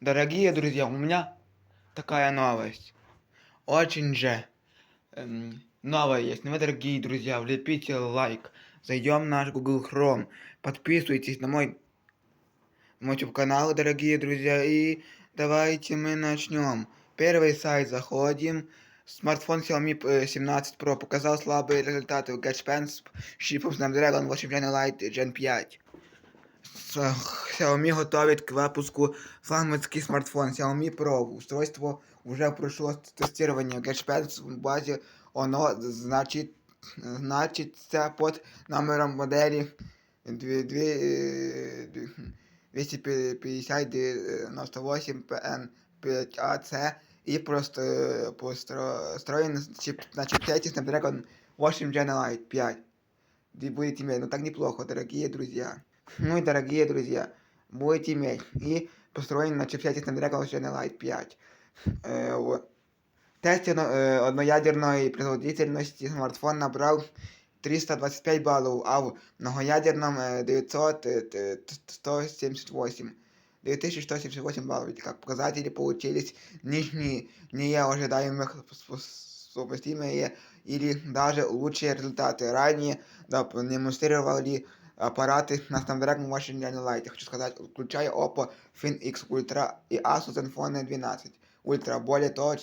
Дорогие друзья, у меня такая новость. Очень же эм, новая есть. Ну, вы, дорогие друзья, влепите лайк. Зайдем в наш Google Chrome. Подписывайтесь на мой, мой YouTube канал, дорогие друзья. И давайте мы начнем. Первый сайт заходим. Смартфон Xiaomi э, 17 Pro показал слабые результаты в Getspan с чипом Snapdragon 8 Gen Lite Gen 5. С- Xiaomi готовить к выпуску флагманский смартфон Xiaomi Pro. Устройство уже прошло тестирование Getspan в базе оно значит, значится под номером модели две- две- э, 25098 PN5AC и просто построен чип, на чипсете Snapdragon 8 Gen Lite 5. Вы будете иметь, ну так неплохо, дорогие друзья. Ну и дорогие друзья, будете иметь и построен на чипсете Snapdragon 8 Gen Lite 5. Е, в тесті одно- е, одноядерної производительності смартфон набрав 325 балів, а в многоядерном е, 900, е, т- т- 178. 9178 баллов. Как показатели получились нижние, не ожидаемых совместимые или даже лучшие результаты. Ранее да, демонстрировали аппараты на Snapdragon 8 Gen Lite. Я хочу сказать, включая Oppo Fin X Ultra и Asus Zenfone 12 Ultra. Более того,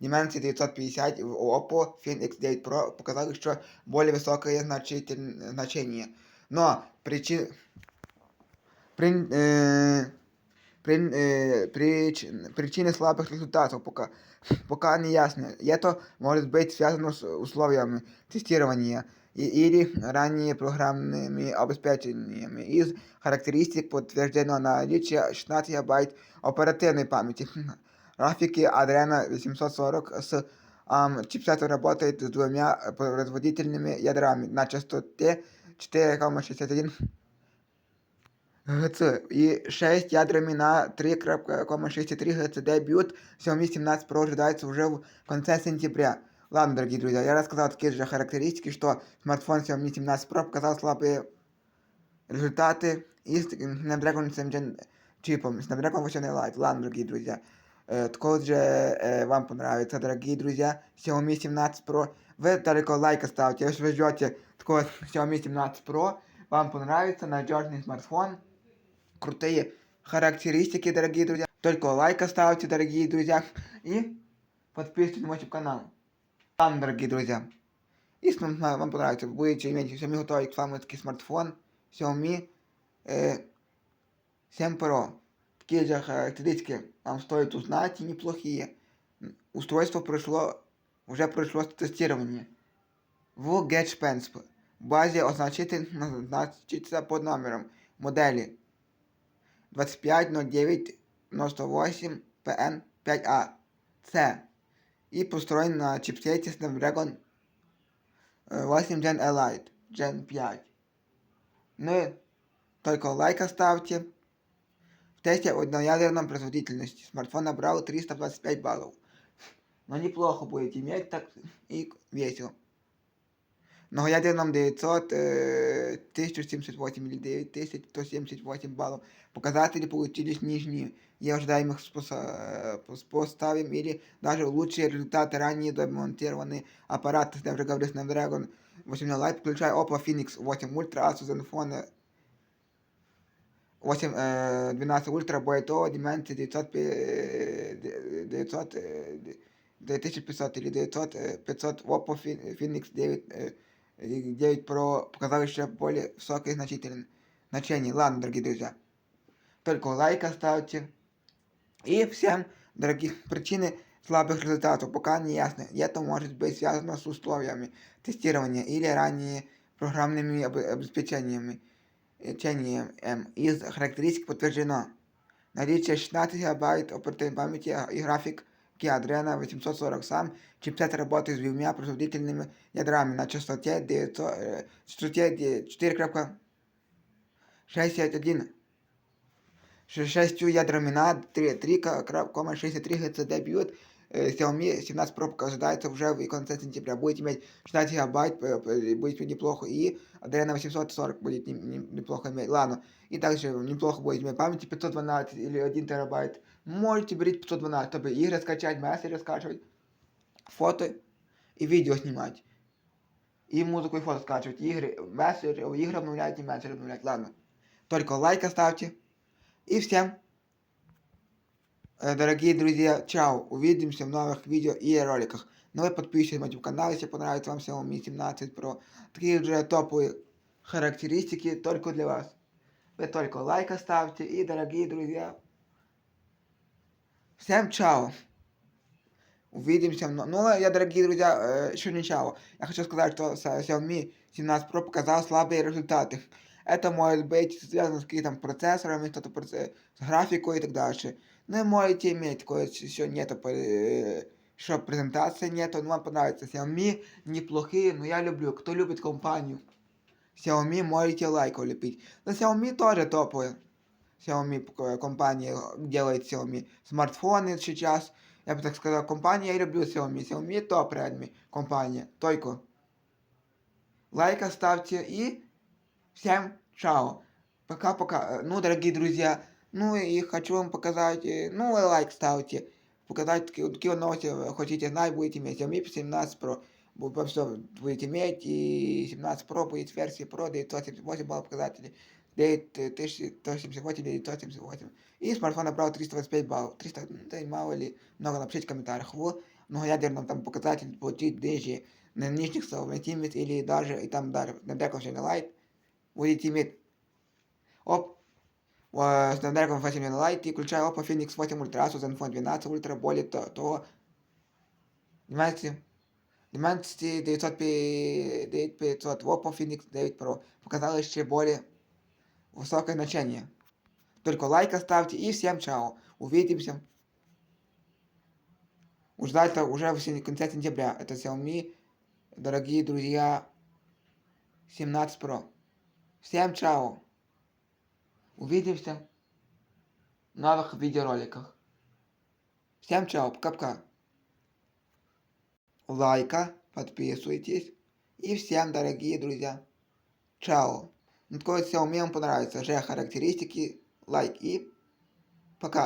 Dimensity 950 в Oppo Fin X9 Pro показали, що более высокое значитель- значение. Но причин... При, э, при, э, прич- причины слабых результатов пока, пока не ясны. И это может быть связано с условиями тестирования и, или ранее программными обеспечениями. Из характеристик подтверждено наличие 16 ГБ оперативной памяти. Графики Adreno 840 с ам, чипсетом работает с двумя производительными ядрами на частоте 4,61 Гц и 6 ядрами на 3,63 Гц. Дебют Xiaomi 17 Pro ожидается уже в конце сентября. Ладно, дорогие друзья, я рассказал такие же характеристики, что смартфон Xiaomi 17 Pro показал слабые результаты и с Snapdragon 7 Gen чипом, Snapdragon 8 Lite. Ладно, дорогие друзья, э, такой же э, вам понравится, дорогие друзья, Xiaomi 17 Pro. Вы только лайк ставьте, если вы ждете такой Xiaomi 17 Pro, вам понравится надежный смартфон, крутые характеристики, дорогие друзья. Только лайк ставьте, дорогие друзья, и подписывайтесь на мой YouTube канал. Ладно, дорогие друзья. Если вам, вам понравится, вы будете иметь Xiaomi готовый флагманский смартфон Xiaomi э, 7 Pro. Такие же характеристики вам стоит узнать и неплохие. М, Устройство прошло, уже прошло тестирование. В GetSpence базе означитель значится под номером модели 250998 PN5A C и построен на чипсете Snapdragon э, 8 Gen Elite Gen 5. Ну только лайк оставьте. В тесте одноядерном производительности смартфон набрал 325 баллов. Но неплохо будет иметь так и весело. В многоядерном 900, э, 1078 или 9178 баллов. Показатели получились нижние и ожидаемых споса- э, поставим или даже лучшие результаты ранее демонтированные аппараты Snapdragon Snapdragon 8 Lite, включая Oppo Phoenix 8 Ultra, Asus Zenfone 8, э, 12 Ultra, более того, Dimensity 900, э, 900, э, 9500 или 900, э, 500 Oppo Phi- Phoenix 9, э, 9 Pro показали еще более высокие значительные значения. Ладно, дорогие друзья, только лайк оставьте. И всем, дорогие, причины слабых результатов пока не ясны. И это может быть связано с условиями тестирования или ранее программными об- обеспечениями. Течением М. Из характеристик подтверждено наличие 16 ГБ оперативной памяти и график Adreno 840 сам чипсет работает с двумя производительными ядрами на частоте 900, э, частоте 4,61 с шестью ядрами на 3,63 Гц дебют э, Xiaomi 17 Pro ожидается уже в конце сентября. Будет иметь 16 гигабайт, п- п- будет неплохо. И Adreno 840 будет не- не- неплохо иметь. Ладно. И также неплохо будет иметь памяти 512 или 1 терабайт. Можете брать 512, чтобы игры скачать, мессенджеры скачивать, фото и видео снимать. И музыку и фото скачивать, игры, мессенджеры, игры обновлять и мессенджеры обновлять. Ладно. Только лайк оставьте. И всем, э, дорогие друзья, чао. Увидимся в новых видео и роликах. Ну и подписывайтесь на YouTube канал, если понравится вам Xiaomi 17 Pro. Такие же топовые характеристики только для вас. Вы только лайк оставьте. И, дорогие друзья, всем чао. Увидимся. в но- Ну, я, дорогие друзья, э, еще не чао. Я хочу сказать, что с- Xiaomi 17 Pro показал слабые результаты. Это может быть связано с какими-то процессорами, что-то проце- с графикой и так дальше. Ну и можете иметь, такое еще нету, э, еще презентации нету, но вам понравится. Xiaomi неплохие, но я люблю. Кто любит компанию Xiaomi, можете лайк улепить. Но Xiaomi тоже топовые. Xiaomi э, компания делает Xiaomi смартфоны сейчас. Я бы так сказал, компания, я люблю Xiaomi. Xiaomi топ Redmi компания. Только лайк оставьте и всем чао. Пока-пока. Э, Ну, дорогие друзья, ну и хочу вам показать, э, ну и лайк ставьте. Показать, такие, такие новости э, хотите знать, будете иметь. Xiaomi 17 Pro. Будет все будете иметь, и 17 Pro будет версия Pro 978 баллов показателей. 9178, 978. И смартфон набрал 325 баллов. 300, ну, да и мало ли, много напишите в комментариях. В многоядерном там показатель получить даже на нижних совместимость или даже и там даже на Snapdragon Light будете иметь оп э, Snapdragon 8 Light и включая Oppo Phoenix 8 Ultra, Asus Zenfone 12 Ultra, более то, то 12 12 9500 Oppo Phoenix 9 Pro показало еще более высокое значение. Только лайк оставьте и всем чао. Увидимся. Уже это уже в конце сентября. Это Xiaomi, дорогие друзья, 17 Pro. Всем чао. Увидимся в новых видеороликах. Всем чао, пока-пока. Лайка, подписывайтесь. И всем, дорогие друзья, чао. Ну, такое Xiaomi вам понравится. Же характеристики, лайк и пока.